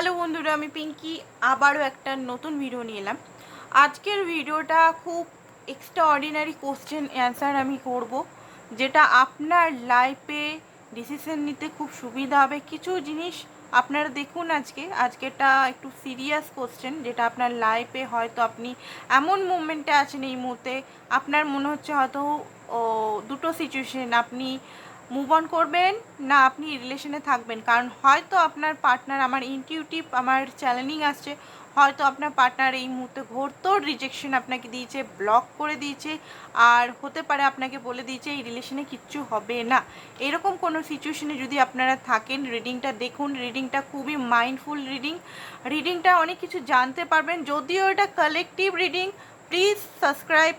Hello বন্ধুরা, আমি পিঙ্কি। আবারও একটা নতুন ভিডিও নিয়ে এলাম। আজকের ভিডিওটা খুব এক্সট্রা অর্ডিনারি কোশ্চেন অ্যান্সার আমি করব, যেটা আপনার লাইফে ডিসিশন নিতে খুব সুবিধা হবে। কিছু জিনিস আপনারা দেখুন আজকে। আজকেটা একটু সিরিয়াস কোশ্চেন যেটা আপনার লাইফে হয়তো আপনি এমন মুভমেন্টে আছেন এই মুহূর্তে, আপনার মনে হচ্ছে হয়তো দুটো সিচুয়েশন আপনি মুভ অন করবেন, না আপনি রিলেশনে থাকবেন। কারণ হয়তো আপনার পার্টনার আমার ইনটিউটিভ আমার চ্যালেঞ্জিং আসছে, হয়তো আপনার পার্টনার এই মুহূর্তে ঘোরতোর রিজেকশন আপনাকে দিয়েছে ব্লক করে দিয়েছে, আর হতে পারে আপনাকে বলে দিয়েছে, এই রিলেশনে কিচ্ছু হবে না। এরকম কোনো সিচুয়েশনে যদি আপনারা থাকেন রিডিংটা দেখুন রিডিংটা খুবই মাইন্ডফুল রিডিং রিডিংটা অনেক কিছু জানতে পারবেন, যদিও এটা কালেকটিভ রিডিং প্লিজ সাবস্ক্রাইব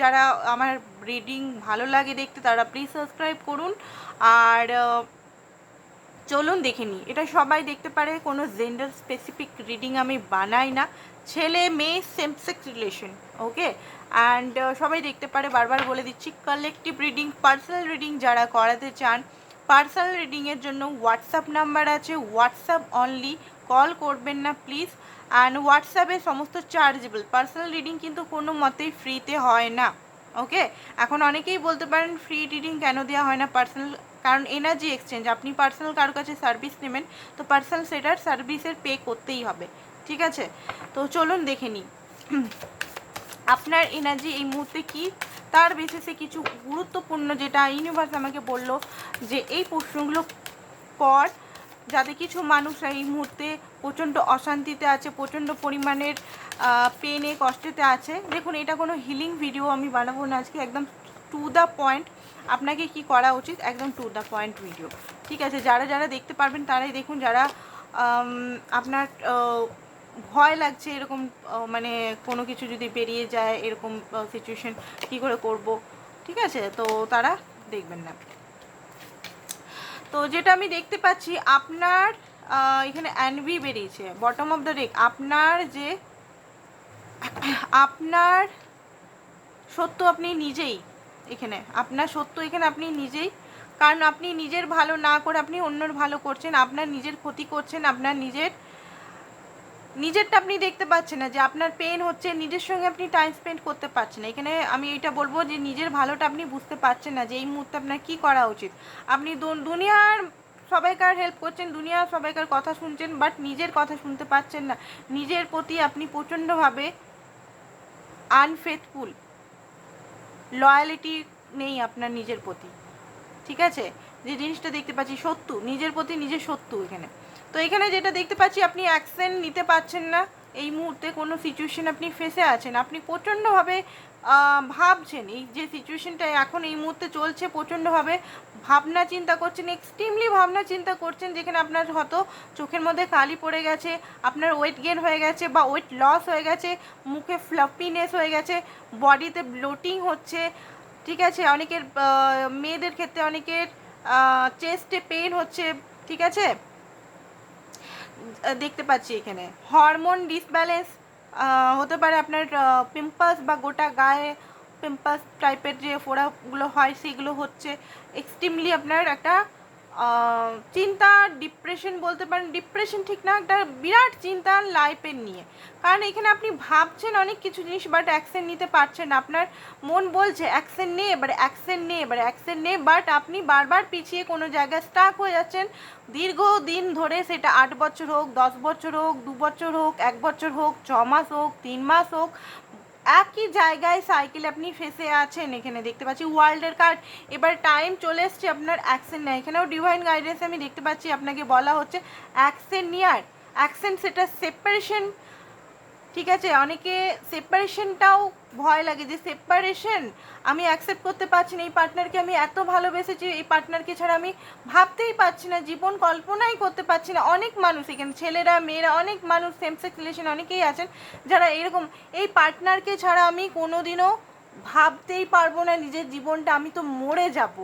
যারা আমার রিডিং ভালো লাগে দেখতে, তারা প্লিজ সাবস্ক্রাইব করুন। আর চলুন দেখে নিই। এটা সবাই দেখতে পারে, কোনো জেন্ডার স্পেসিফিক রিডিং আমি বানাই না। ছেলে, মেয়ে same sex relation okay and সবাই দেখতে পারে, বারবার বলে দিচ্ছি কালেকটিভ রিডিং পার্সোনাল রিডিং যারা করাতে চান পার্সোনাল রিডিংয়ের জন্য হোয়াটসঅ্যাপ নাম্বার আছে। হোয়াটসঅ্যাপ অনলি কল করবেন না প্লিজ অ্যান্ড হোয়াটসঅ্যাপে সমস্ত চার্জেবল পার্সোনাল রিডিং কিন্তু কোনো মতেই ফ্রিতে হয় না ওকে এখন অনেকেই বলতে পারেন ফ্রি রিডিং কেন দেওয়া হয় না? পার্সোনাল কারণ এনার্জি এক্সচেঞ্জ আপনি পার্সোনাল কারোর কাছে সার্ভিস নেবেন, তো পার্সোনাল সেটার সার্ভিসের পে করতেই হবে, ঠিক আছে? তো চলুন দেখে নিই। আপনার এনার্জি এই মুহূর্তে কি? তার বেসিসে কিছু গুরুত্বপূর্ণ যেটা ইউনিভার্স আমাকে বলল যে এই প্রশ্নগুলো পর যাতে কিছু মানুষ এই মুহূর্তে প্রচণ্ড অশান্তিতে আছে, প্রচণ্ড পরিমাণের পেনে কষ্টেতে আছে। দেখুন, এটা কোনো হিলিং ভিডিও আমি বানাবো না আজকে, একদম টু দ্য পয়েন্ট আপনাকে কি করা উচিত? একদম টু দ্য পয়েন্ট ভিডিও ঠিক আছে, যারা যারা দেখতে পারবেন তারাই দেখুন, যারা আপনার ভয় লাগছে এরকম মানে কোনো কিছু যদি বেরিয়ে যায়, এরকম সিচুয়েশন কি করে করব? ঠিক আছে, তো তারা দেখবেন না। তো যেটা আমি দেখতে পাচ্ছি, আপনার এখানে অ্যানভি বেরিয়েছে বটম অফ দ্য রেক আপনার যে, আপনার সত্য আপনি নিজেই এখানে, আপনার সত্য এখানে আপনি নিজেই, কারণ আপনি নিজের ভালো না করে আপনি অন্যর ভালো করছেন, আপনার নিজের ক্ষতি করছেন, আপনার নিজের নিজেরটা আপনি দেখতে পাচ্ছেন না যে আপনার পেন হচ্ছে, নিজের সঙ্গে আপনি টাইম স্পেন্ড করতে পারছেন না। এখানে আমি এটা বলব যে নিজের ভালোটা আপনি বুঝতে পারছেন না যে এই মুহূর্তে আপনার কী করা উচিত। আপনি দুনিয়ার সবাইকার হেল্প করছেন, দুনিয়ার সবাইকার কথা শুনছেন বাট নিজের কথা শুনতে পাচ্ছেন না। নিজের প্রতি আপনি প্রচণ্ডভাবে আনফেথফুল লয়ালিটি নেই আপনার নিজের প্রতি। ঠিক আছে? যে জিনিসটা দেখতে পাচ্ছি সত্য, নিজের প্রতি নিজের সত্য এখানে। তো এখানে যেটা দেখতে পাচ্ছি, আপনি অ্যাকশন নিতে পারছেন না। এই মুহূর্তে কোনো সিচুয়েশন আপনি ফেসে আছেন। আপনি প্রচণ্ডভাবে ভাবছেন। এই যে সিচুয়েশনটা এখন এই মুহূর্তে চলছে, প্রচণ্ডভাবে ভাবনা চিন্তা করছেন এক্সট্রিমলি ভাবনা চিন্তা করছেন, যেখানে আপনার হয়তো চোখের মধ্যে কালি পড়ে গেছে, আপনার ওয়েট গেন হয়ে গেছে বা ওয়েট লস হয়ে গেছে, মুখে ফ্লাফিনেস হয়ে গেছে বডিতে ব্লোটিং হচ্ছে, ঠিক আছে? অনেকের মেয়েদের ক্ষেত্রে অনেকের চেস্টে পেন হচ্ছে, ঠিক আছে? দেখতে পাচ্ছি এখানে। হরমোন ডিসব্যালেন্স হতে পারে আপনার পিম্পলস বা গোটা গায়ে পিম্পলস টাইপের যে ফোড়াগুলো হয়, সেগুলো হচ্ছে এক্সট্রিমলি আপনার একটা চিন্তা ডিপ্রেশন বলতে পারেন ডিপ্রেশন ঠিক না, একটা বিরাট চিন্তা লাইফের নিয়ে। কারণ এখানে আপনি ভাবছেন অনেক কিছু জিনিস বাট অ্যাকশন নিতে পারছেন। আপনার মন বলছে অ্যাকশন নে, এবার অ্যাকশন নে, এবার অ্যাকশন নে। বাট আপনি বারবার পিছিয়ে কোনো জায়গায় স্টাক হয়ে যাচ্ছেন। দীর্ঘ দিন ধরে সেটা আট বছর হোক, দশ বছর হোক, দু বছর হোক, এক বছর হোক, ছ মাস হোক, তিন মাস হোক একই জায়গায় সাইকেল আপনি ফেসে আছেন, এখানে দেখতে পাচ্ছি ওয়ার্ল্ডের কার্ড। এবার টাইম চলে এসছে আপনার অ্যাকশন নেয় এখানেও ডিভাইন গাইডেন্স আমি দেখতে পাচ্ছি, আপনাকে বলা হচ্ছে অ্যাকশন নিয়ার। অ্যাকশন সেটা সেপারেশন ঠিক আছে, অনেকে সেপারেশনটাও ভয় লাগে যে সেপারেশন আমি অ্যাকসেপ্ট করতে পারছি না, এই পার্টনারকে আমি এত ভালোবেসেছি, এই পার্টনারকে ছাড়া আমি ভাবতেই পারছি না, জীবন কল্পনাই করতে পারছি না। অনেক মানুষ এখানে, ছেলেরা, মেয়েরা, অনেক মানুষ সেম সেক্স রিলেশন অনেকেই আছেন যারা এরকম, এই পার্টনারকে ছাড়া আমি কোনোদিনও ভাবতেই পারব না নিজের জীবনটা, আমি তো মরে যাব।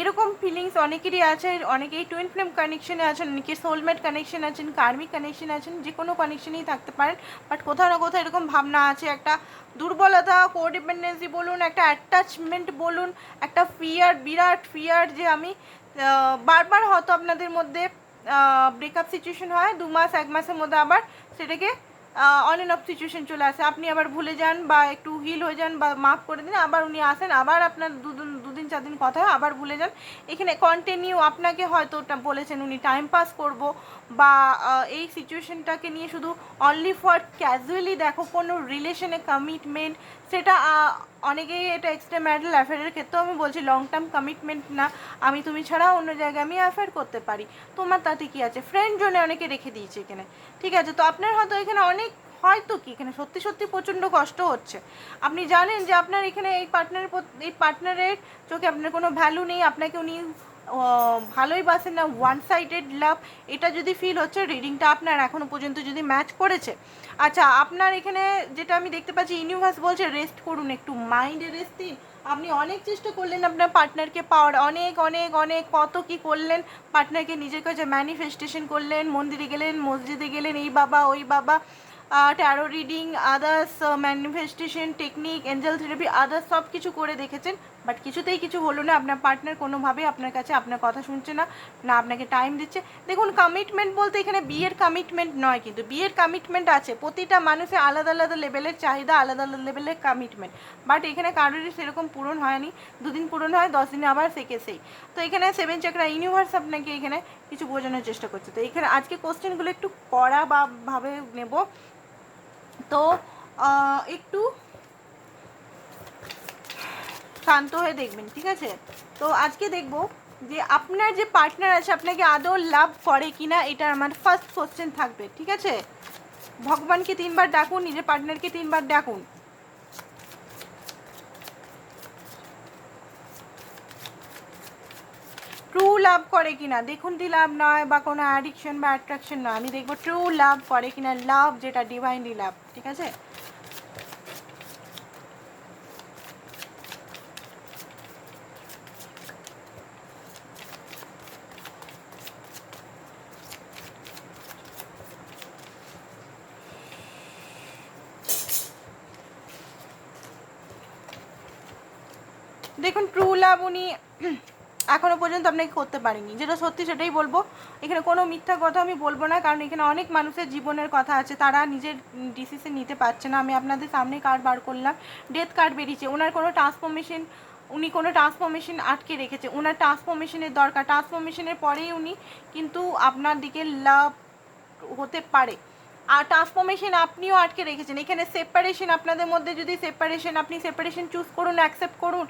এরকম ফিলিংস অনেকেরই আছে, অনেকেই টুইন ফ্লেম কানেকশনে আছেন অনেকে সোলমেট কানেকশন আছেন কার্মিক কানেকশন আছেন, যে কোনো কানেকশনেই থাকতে পারেন বাট কোথাও না কোথাও এরকম ভাবনা আছে, একটা দুর্বলতা কোডিপেন্ডেন্সি বলুন, একটা অ্যাটাচমেন্ট বলুন, একটা ফিয়ার বিরাট ফিয়ার যে আমি বারবার হয়তো আপনাদের মধ্যে ব্রেকআপ সিচুয়েশন হয়, দু মাস, এক মাসের মধ্যে আবার সেটাকে অন অ্যান্ড অফ সিচুয়েশন চলে আসে। আপনি আবার ভুলে যান বা একটু হিল হয়ে যান বা মাফ করে দিন, আবার উনি আসেন, আবার আপনার দুদিন দুদিন চার দিন কথা আবার ভুলে যান। এখানে কন্টিনিউ আপনাকে হয়তো বলেছেন উনি টাইম পাস করব বা এই সিচুয়েশনটাকে নিয়ে শুধু অনলি ফর ক্যাজুয়ালি দেখো কোনো রিলেশনে কমিটমেন্ট সেটা অনেকেই এটা এক্সট্রা ম্যারিটাল অ্যাফেয়ারের ক্ষেত্রেও আমি বলছি লং টার্ম কমিটমেন্ট না। আমি তুমি ছাড়া অন্য জায়গায় আমি অ্যাফেয়ার করতে পারি। তোমার তাতে কী আছে? ফ্রেন্ড জোনে অনেকে রেখে দিয়েছে এখানে। ঠিক আছে, তো আপনার হয়তো এখানে অনেক, হয়তো কি এখানে সত্যি সত্যি প্রচণ্ড কষ্ট হচ্ছে। আপনি জানেন যে আপনার এখানে এই পার্টনারের এই পার্টনারের চোখে আপনার কোনো ভ্যালু নেই। আপনাকে উনি ভালোই বাসেন না ওয়ান সাইডেড লাভ এটা যদি ফিল হচ্ছে রিডিংটা আপনার এখনও পর্যন্ত যদি ম্যাচ করেছে। আচ্ছা আপনার এখানে যেটা আমি দেখতে পাচ্ছি ইউনিভার্স বলছে রেস্ট করুন একটু মাইন্ডে রেস্ট দিন। আপনি অনেক চেষ্টা করলেন আপনার পার্টনারকে পাওয়ার, অনেক অনেক অনেক, কত কি করলেন পার্টনারকে নিজের কাছে ম্যানিফেস্টেশন করলেন, মন্দিরে গেলেন, মসজিদে গেলেন, এই বাবা, ওই বাবা tarot reading others manifestation technique angel therapy others সব কিছু করে দেখেছেন। বাট কিছুতেই কিছু হলো না, আপনার পার্টনার কোনোভাবে আপনার কাছে আপনার কথা শুনছে না না আপনাকে টাইম দিচ্ছে। দেখুন কমিটমেন্ট বলতে এখানে বিয়ের কমিটমেন্ট নয় কিন্তু বিয়ের কমিটমেন্ট আছে। প্রতিটা মানুষের আলাদা আলাদা লেভেলের চাহিদা, আলাদা আলাদা লেভেলের কমিটমেন্ট বাট এখানে কারোরই সেরকম পূরণ হয়নি। দুদিন পূরণ হয়, দশ দিনে আবার সেকে সেই। তো এখানে সেভেন চাকরা ইউনিভার্স আপনাকে এখানে কিছু বোঝানোর চেষ্টা করছে। তো এখানে আজকে কোশ্চেনগুলো একটু কড়া বা ভাবে নেব। তো একটু শান্ত হয়ে দেখবেন, ঠিক আছে? তো আজকে দেখব যে আপনার যে পার্টনার আছে, আপনাকে আদৌ লাভ করে কিনা, এটা আমার ফার্স্ট কোশ্চেন থাকবে, ঠিক আছে? ভগবানকে তিনবার ডাকুন, নিজের পার্টনারকে তিনবার ডাকুন। ট্রু লাভ করে কিনা, দেখুন দি লাভ নয়, বা কোনো অ্যাডিকশন বা অ্যাট্রাকশন নয়, আমি দেখব ট্রু লাভ করে কিনা লাভ যেটা ডিভাইনলি লাভ ঠিক আছে? দেখুন ট্রু লাভ উনি এখনও পর্যন্ত আপনাকে করতে পারেনি। যেটা সত্যি সেটাই বলব। এখানে কোনো মিথ্যা কথা আমি বলব না, কারণ এখানে অনেক মানুষের জীবনের কথা আছে। তারা নিজের ডিসিশন নিতে পারছে না। আমি আপনাদের সামনে কার্ড বার করলাম। ডেথ কার্ড বেরিয়েছে। ওনার কোনো ট্রান্সফরমেশন উনি কোনো ট্রান্সফরমেশন আটকে রেখেছে। ওনার ট্রান্সফরমেশনের দরকার। ট্রান্সফরমেশনের পরেই উনি কিন্তু আপনার দিকে লাভ হতে পারে। আর ট্রান্সফরমেশন আপনিও আটকে রেখেছেন। এখানে সেপারেশন আপনাদের মধ্যে যদি সেপারেশন আপনি সেপারেশন চুজ করুন অ্যাকসেপ্ট করুন।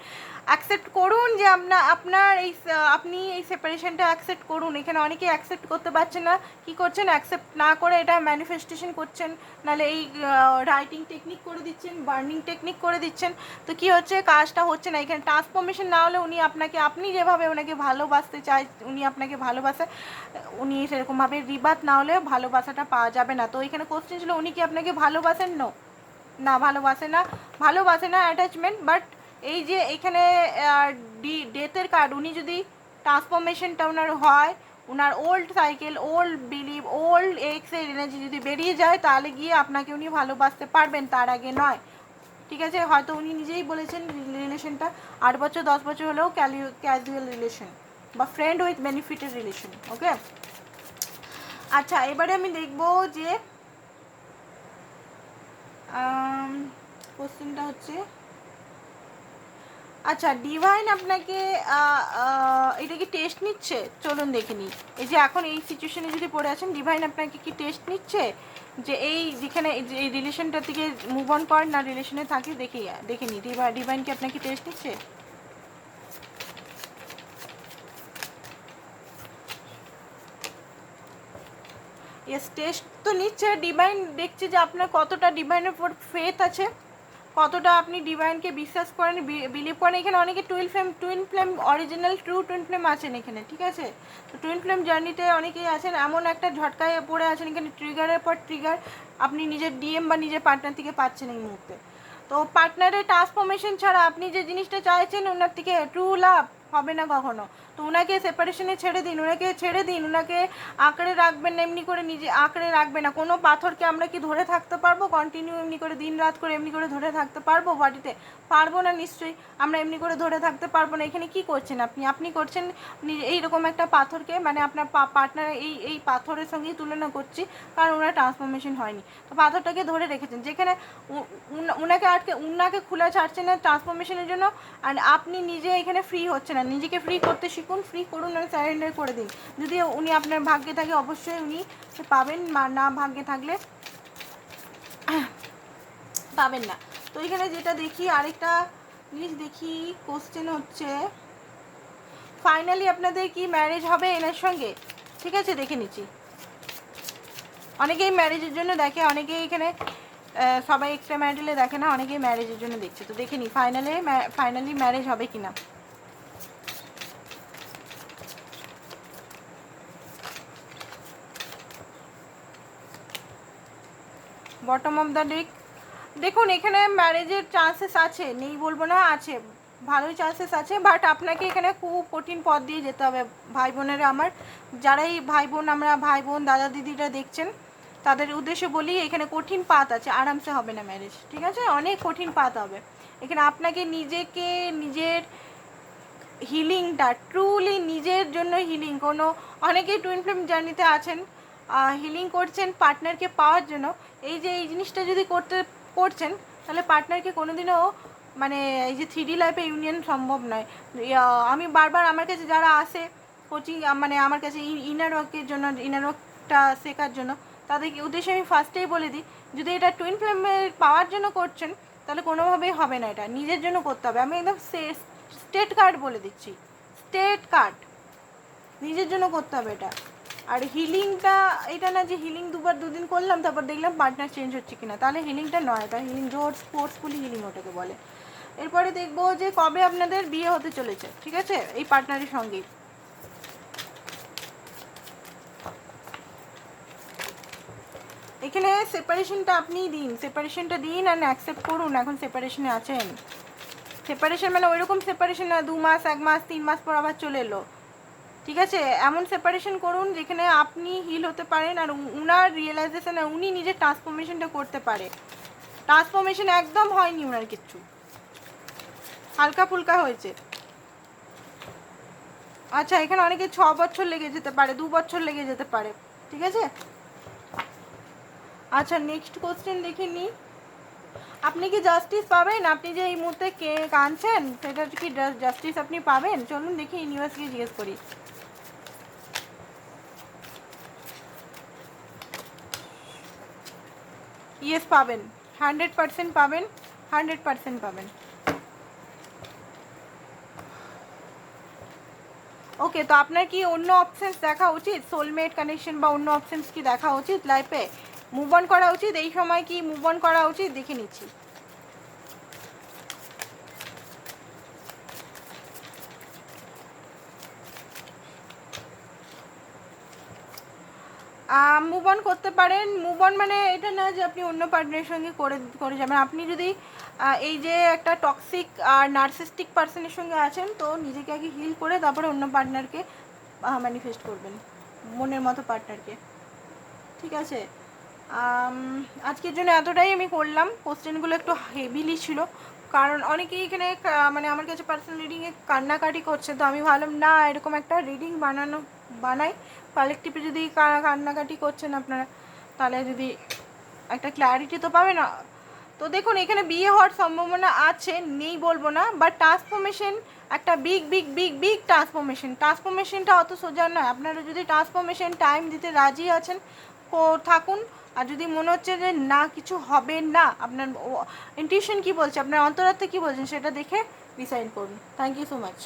অ্যাকসেপ্ট করুন যে আপনার আপনার এই আপনি এই সেপারেশনটা অ্যাকসেপ্ট করুন। এখানে অনেকে অ্যাকসেপ্ট করতে পারছেন না। কি করছেন? অ্যাকসেপ্ট না করে এটা ম্যানিফেস্টেশন করছেন। নাহলে এই রাইটিং টেকনিক করে দিচ্ছেন বার্নিং টেকনিক করে দিচ্ছেন। তো কি হচ্ছে? কাজটা হচ্ছে না। এখানে ট্রান্সফরমেশন না হলে উনি আপনাকে, আপনি যেভাবে ওনাকে ভালোবাসতে চায় উনি আপনাকে ভালোবাসে, উনি সেরকমভাবে রিবাত না হলে ভালোবাসাটা পাওয়া যাবে না। তো এখানে কোশ্চেন ছিল, উনি কি আপনাকে ভালোবাসেন? নো না, ভালোবাসে না। ভালোবাসে না অ্যাটাচমেন্ট বাট এই যে এখানে ডি ডেথের কার্ড উনি যদি ট্রান্সফরমেশনটা ওনার হয় ওনার old cycle old believe old এক্সের এনার্জি যদি বেরিয়ে যায়, তাহলে গিয়ে আপনাকে উনি ভালোবাসতে পারবেন, তার আগে নয়। ঠিক আছে? হয়তো উনি নিজেই বলেছেন রিলেশনটা আট বছর, দশ বছর হলেও ক্যাজুয়াল রিলেশন বা friend with benefited relation okay আচ্ছা এবারে আমি দেখব যে কোশ্চেনটা হচ্ছে আচ্ছা ডিভাইন আপনাকে এটা কি টেস্ট নিচ্ছে? চলুন দেখে নিই। এই যে এখন এই সিচুয়েশনে যদি পড়ে আছেন ডিভাইন আপনাকে কি টেস্ট নিচ্ছে? যে এই যেখানে এই রিলেশনটা থেকে মুভ অন করেন, না রিলেশনে থাকে, দেখে দেখে নিই। ডিভাইন কি আপনাকে টেস্ট নিচ্ছে? ইয়েস টেস্ট তো নিচ্ছে ডিভাইন দেখছে যে আপনার কতটা ডিভাইনের উপর ফেথ আছে, কতটা আপনি ডিভাইনকে বিশ্বাস করেন বিলিভ করেন। এখানে অনেকে twin flame twin flame original true twin flame আছেন এখানে, ঠিক আছে? তো টুইন ফ্লেম জার্নিতে অনেকেই আছেন, এমন একটা ঝটকায় পড়ে আছেন, এখানে ট্রিগারের পর ট্রিগার আপনি নিজের ডিএম বা নিজের পার্টনার থেকে পাচ্ছেন এই মুহূর্তে। তো পার্টনারের ট্রান্সফরমেশন ছাড়া আপনি যে জিনিসটা চাইছেন, ওনার থেকে ট্রু লাভ হবে না কখনো। তো ওনাকে সেপারেশনে ছেড়ে দিন ওনাকে ছেড়ে দিন ওনাকে আঁকড়ে রাখবেন না, এমনি করে নিজে আঁকড়ে রাখবে না। কোনো পাথরকে আমরা কি ধরে থাকতে পারব? কন্টিনিউ এমনি করে দিন রাত করে এমনি করে ধরে থাকতে পারব? বাড়িতে পারব না নিশ্চয়ই। আমরা এমনি করে ধরে থাকতে পারব না। এখানে কি করছেন আপনি? আপনি করছেন এইরকম একটা পাথরকে মানে আপনার পার্টনার এই এই পাথরের সঙ্গেই তুলনা করছি, কারণ ওনার ট্রান্সফরমেশন হয়নি। তো পাথরটাকে ধরে রেখেছেন। যেখানে উনাকে আটকে, উনাকে খোলা ছাড়ছে না ট্রান্সফরমেশনের জন্য আর আপনি নিজে এখানে ফ্রি হচ্ছে না। নিজেকে ফ্রি করতে শিখুন ফ্রি করুন আর স্যারেন্ডার করে দিন। যদি উনি আপনার ভাগ্যে থাকে, অবশ্যই উনি পাবেন না ভাগ্যে থাকলে পাবেন না। তো এখানে যেটা দেখি, আরেকটা জিনিস দেখি কোশ্চেন হচ্ছে ফাইনালি আপনাদের কি ম্যারেজ হবে এনার সঙ্গে? ঠিক আছে, দেখে নিচ্ছি। অনেকেই ম্যারেজের জন্য দেখে, অনেকেই এখানে সবাই এক্সট্রা ম্যারিটালে দেখে না, অনেকেই ম্যারেজের জন্য দেখছে। তো দেখে নি ফাইনালে ফাইনালি ম্যারেজ হবে কিনা? বটম অফ দ্য ডেক দেখুন, এখানে ম্যারেজের চান্সেস আছে, নেই বলব না, আছে। ভালোই চান্সেস আছে বাট আপনাকে এখানে খুব কঠিন পথ দিয়ে যেতে হবে, ভাই বোনেরা আমার। যারাই ভাই বোন, আমরা ভাই বোন, দাদা দিদিরা দেখছেন, তাদের উদ্দেশ্যে বলি, এখানে কঠিন পাত আছে, আরামসে হবে না ম্যারেজ ঠিক আছে? অনেক কঠিন পাত হবে। এখানে আপনাকে নিজেকে, নিজের হিলিংটা ট্রুলি নিজের জন্য হিলিং কোনো, অনেকেই টুইন ফ্লেম জার্নিতে আছেন হিলিং করছেন পার্টনারকে পাওয়ার জন্য। এই যে, এই জিনিসটা যদি করতে, করছেন, তাহলে পার্টনারকে কোনোদিনও মানে এই যে থ্রিডি লাইফে ইউনিয়ন সম্ভব নয়। আমি বারবার আমার কাছে যারা আসে কোচিং মানে আমার কাছে ইনার ওয়ার্কের জন্য ইনার ওয়ার্কটা শেখার জন্য, তাদেরকে উদ্দেশ্যে আমি ফার্স্টেই বলে দিই, যদি এটা টুইন ফ্লেমের পাওয়ার জন্য করছেন, তাহলে কোনোভাবেই হবে না এটা। নিজের জন্য করতে হবে। আমি একদম স্টেট কার্ড বলে দিচ্ছি। স্টেট কার্ড নিজের জন্য করতে হবে এটা। আর হিলিংটা এটা না যে হিলিং দুবার দুদিন করলাম, তারপর দেখলাম পার্টনার চেঞ্জ হচ্ছে কিনা। তাহলে হিলিংটা নয় এটা হিলিং জোর স্পোর্টসফুলি হিলিং ওটাকে বলে। এরপরে দেখব যে কবে আপনাদের বিয়ে হতে চলেছে, ঠিক আছে? এই পার্টনারের সঙ্গেই এখানে সেপারেশনটা আপনি দিন সেপারেশনটা দিন আর অ্যাকসেপ্ট করুন, এখন সেপারেশনে আছেন। সেপারেশন মানে ওইরকম সেপারেশন না, দু মাস, এক মাস, তিন মাস পর আবার চলে এলো। ঠিক আছে? এমন সেপারেশন করুন যেখানে আপনি হিল হতে পারেন আর উনার রিয়েলাইজেশন উনি নিজের ট্রান্সফরমেশনটা করতে পারে। ট্রান্সফরমেশন একদম হয়নি উনার কিচ্ছু। হালকা ফুলকা হয়েছে। আচ্ছা এখানে অনেকে ছ বছর লেগে যেতে পারে, দু বছর লেগে যেতে পারে। ঠিক আছে? আচ্ছা নেক্সট কোশ্চেন দেখে নিই। আপনি কি জাস্টিস পাবেন? আপনি যে এই মুহূর্তে কে কাঁদছেন সেটা কি জাস্টিস আপনি পাবেন? চলুন দেখি ইউনিভার্সকে জিজ্ঞেস করি। ইয়েস পাবেন। হান্ড্রেড পারসেন্ট পাবেন হান্ড্রেড পারসেন্ট পাবেন। ওকে তো আপনার কি অন্য অপশনস দেখা উচিত? সোলমেট কানেকশন বা অন্য অপশনস কি দেখা উচিত লাইফে মুভ অন করা উচিত? এই সময় কি মুভ অন করা উচিত? দেখে নিচ্ছি। মুভ অন করতে পারেন। মুভ অন মানে এটা না যে আপনি অন্য পার্টনারের সঙ্গে করে করে যাবেন। আপনি যদি এই যে একটা টক্সিক আর নার্সিস্টিক পার্সনের সঙ্গে আছেন, তো নিজেকে আগে হিল করে তারপরে অন্য পার্টনারকে ম্যানিফেস্ট করবেন। মনের মতো পার্টনারকে ঠিক আছে? আজকের জন্য এতটাই আমি করলাম। কোশ্চেনগুলো একটু হেভিলি ছিল। কারণ অনেকেই এখানে মানে আমার কাছে পার্সোনাল রিডিংয়ে কান্নাকাটি করছে। তো আমি ভাবলাম, না, এরকম একটা রিডিং বানানো, বানাই। কালেকটিভে যদি কান্নাকাটি করছেন আপনারা, তাহলে যদি একটা ক্ল্যারিটি তো পাবে না তো দেখুন, এখানে বিয়ে হওয়ার সম্ভাবনা আছে, নেই বলব না বাট ট্রান্সফরমেশন একটা big big big big transformation ট্রান্সফরমেশনটা অত সোজা নয়। আপনারা যদি ট্রান্সফরমেশন টাইম দিতে রাজি আছেন থাকুন। আর যদি মনে হচ্ছে যে না, কিছু হবে না, আপনার ইনটিউশন কি বলছে, আপনার অন্তরাত্মা কি বলছেন, সেটা দেখে ডিসাইড করুন। Thank you so much